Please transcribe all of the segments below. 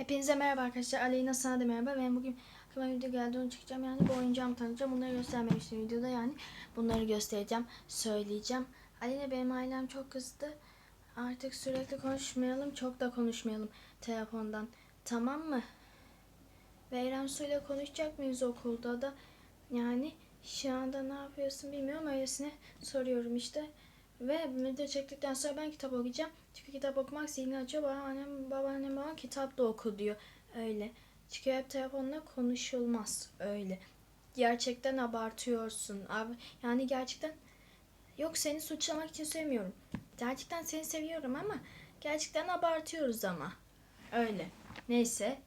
Hepinize merhaba arkadaşlar. Aleyna sana da merhaba. Ben bugün aklıma video geldi onu çekeceğim. Yani bu oyuncağımı tanıtacağım. Bunları göstermemiştim videoda yani. Bunları göstereceğim. Söyleyeceğim. Aleyna benim ailem çok kızdı. Artık sürekli konuşmayalım. Çok da konuşmayalım telefondan. Tamam mı? Ve İrem Su'yla konuşacak mıyız okulda da? Yani şu anda ne yapıyorsun bilmiyorum. Öylesine soruyorum işte. Ve video çektikten sonra ben kitap okuyacağım. Çünkü kitap okumak zihni açıyor. Babaannem, babaannem bana kitap da oku diyor. Öyle. Çünkü hep telefonla konuşulmaz. Öyle. Gerçekten abartıyorsun. Abi, yani gerçekten yok seni suçlamak için söylemiyorum. Gerçekten seni seviyorum ama gerçekten abartıyoruz ama. Öyle. Neyse.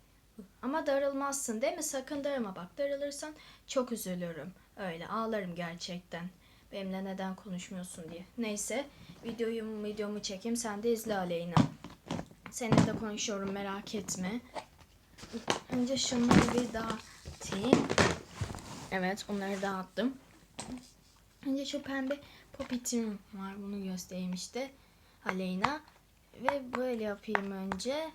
Ama darılmazsın değil mi? Sakın darılma bak. Darılırsan çok üzülürüm. Öyle ağlarım gerçekten. Benimle neden konuşmuyorsun diye. Neyse videoyu videomu çekeyim sen de izle Aleyna. Seninle de konuşuyorum merak etme. Önce şunları bir dağıtayım. Evet bunları dağıttım. Önce şu pembe popitim var bunu göstereyim işte. Aleyna. Ve böyle yapayım önce.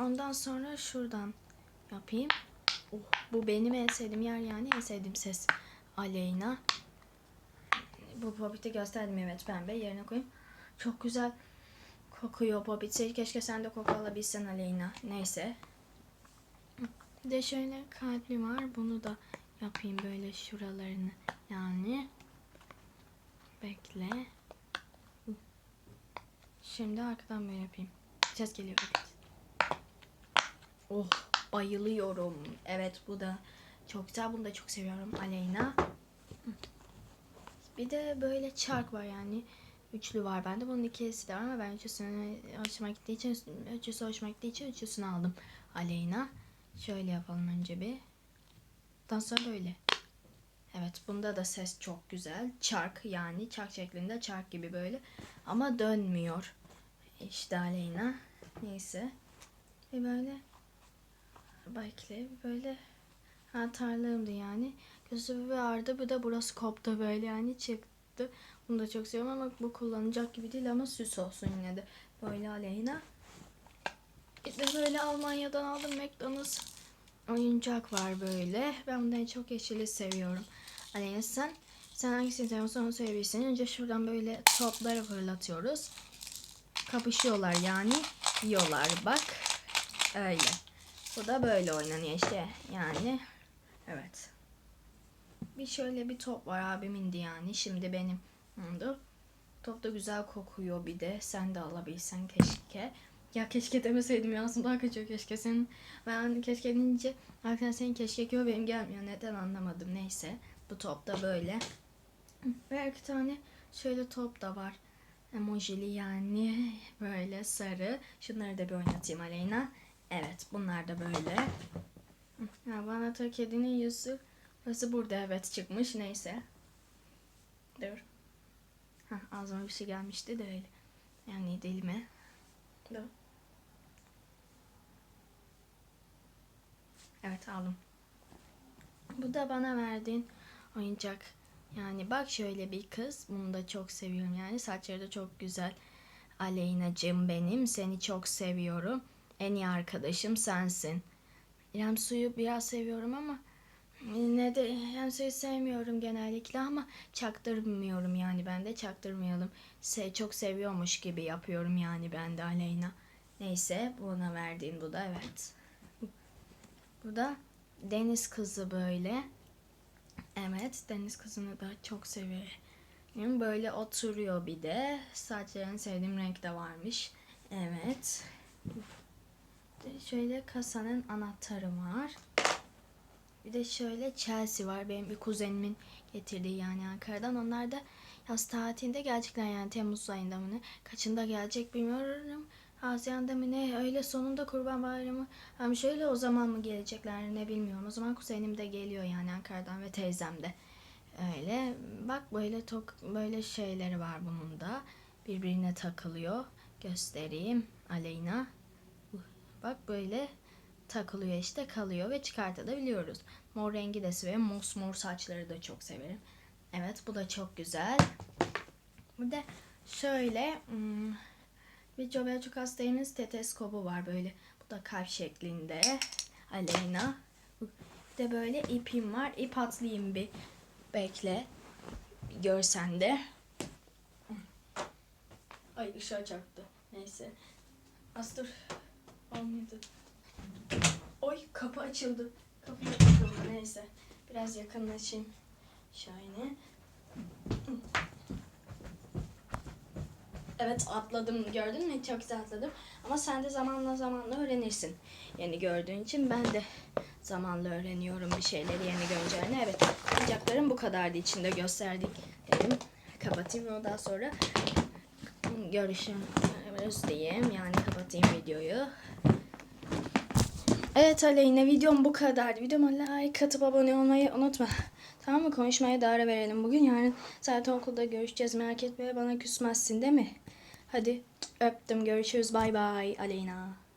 Ondan sonra şuradan yapayım. Oh, bu benim en sevdiğim yer yani en sevdiğim ses. Aleyna. Bu popiti gösterdim evet pembe yerine koyayım. Çok güzel kokuyor popiti. Keşke sen de koku alabilsen Aleyna. Neyse. Bir de şöyle kalpli var. Bunu da yapayım böyle şuralarını. Yani. Bekle. Şimdi arkadan böyle yapayım. Ses geliyor. Oh bayılıyorum. Evet bu da çok güzel. Bunu da çok seviyorum. Aleyna. Bir de böyle çark var yani. Üçlü var bende. Bunun ikisi de var ama ben üçüsünü hoşuma gittiği için üçüsü hoşuma gittiği için üçüsünü aldım. Aleyna. Şöyle yapalım önce bir. Ondan sonra böyle. Evet bunda da ses çok güzel. Çark yani çark şeklinde çark gibi böyle. Ama dönmüyor. İşte Aleyna. Neyse. Ve böyle bekle böyle ha tarlığımdı yani. Gözü ve ardı bir de burası koptu böyle yani çıktı. Bunu da çok seviyorum ama bu kullanacak gibi değil ama süs olsun yine de. Böyle Aleyna. İşte böyle Almanya'dan aldım McDonald's oyuncak var böyle. Ben bundan çok yeşili seviyorum. Aleyna sen sen hangisini seviyorsan onu söyleyebilirsin. Önce şuradan böyle topları fırlatıyoruz. Kapışıyorlar yani. Yiyorlar bak. Öyle. Bu da böyle oynanıyor işte. Yani evet. Bir şöyle bir top var abimindi yani. Şimdi benim oldu. Top da güzel kokuyor bir de. Sen de alabilsen keşke. Ya keşke demeseydim ya aslında kaçıyor keşke senin. Ben keşke deyince arkadaşlar senin keşke yiyor benim gelmiyor. Neden anlamadım. Neyse. Bu top da böyle. Ve iki tane şöyle top da var. Emojili yani böyle sarı. Şunları da bir oynatayım Aleyna. Evet bunlar da böyle. Ya bana da kedinin yüzü Burası burada evet çıkmış neyse. Dur. Hah, ağzıma bir şey gelmişti de öyle. Yani dilime. Dur. Evet aldım. Bu da bana verdiğin oyuncak. Yani bak şöyle bir kız. Bunu da çok seviyorum yani. Saçları da çok güzel. Aleyna'cığım benim. Seni çok seviyorum. En iyi arkadaşım sensin. İrem suyu biraz seviyorum ama ne de yani suyu sevmiyorum genellikle ama çaktırmıyorum yani ben de çaktırmayalım. Se çok seviyormuş gibi yapıyorum yani ben de Aleyna. Neyse buna verdiğin bu da evet. Bu da deniz kızı böyle. Evet deniz kızını da çok seviyorum. Böyle oturuyor bir de. Saçlarını sevdiğim renk de varmış. Evet. Şöyle kasanın anahtarı var. Bir de şöyle Chelsea var. Benim bir kuzenimin getirdiği yani Ankara'dan. Onlar da yaz tatilinde gerçekten yani Temmuz ayında mı ne? Kaçında gelecek bilmiyorum. Haziran'da mı ne? Öyle sonunda kurban bayramı. Hem şöyle o zaman mı gelecekler ne bilmiyorum. O zaman kuzenim de geliyor yani Ankara'dan ve teyzem de. Öyle. Bak böyle tok böyle şeyleri var bunun da. Birbirine takılıyor. Göstereyim. Aleyna. Bak böyle takılıyor işte kalıyor ve çıkartabiliyoruz. Mor rengi de severim. Mosmor saçları da çok severim. Evet bu da çok güzel. Bir de şöyle hmm, Bir Jobel çok hastayımız steteskobu var böyle. Bu da kalp şeklinde. Aleyna. Bir de böyle ipim var. İp atlayayım bir. Bekle. Görsen de. Ay ışığa çarptı. Neyse. Az dur. Olmadı. Oy kapı açıldı. Kapı açıldı. Neyse. Biraz yakınlaşayım. Şöyle. Evet atladım gördün mü? Çok güzel atladım. Ama sen de zamanla zamanla öğrenirsin. Yeni gördüğün için ben de zamanla öğreniyorum bir şeyleri yeni göreceğini. Evet oyuncaklarım bu kadardı içinde gösterdik dedim. Kapatayım ondan sonra görüşürüz diyeyim. Yani kapatayım videoyu. Evet Aleyna videom bu kadardı. Videoma like atıp abone olmayı unutma. Tamam mı? Konuşmaya da ara verelim bugün. Yarın zaten okulda görüşeceğiz. Merak etme bana küsmezsin değil mi? Hadi öptüm. Görüşürüz. Bay bay Aleyna.